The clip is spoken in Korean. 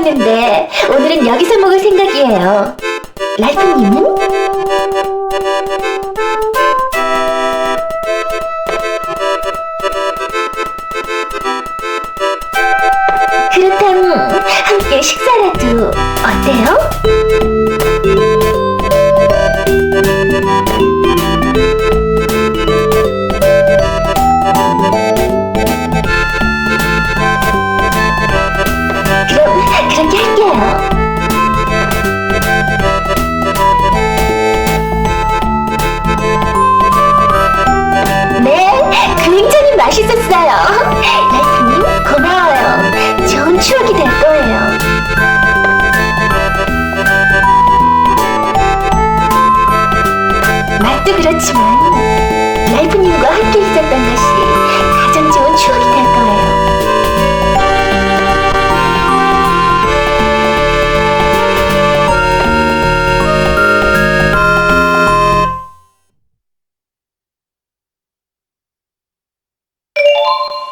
왔는데 오늘은 여기서 먹을 생각이에요. 라스님은? 그렇다면 함께 식사라도 어때요? 멋있었어요. 라이프님, 고마워요. 좋은 추억이 될 거예요. 맛도 그렇지만, 라이프님과 함께 있었던 you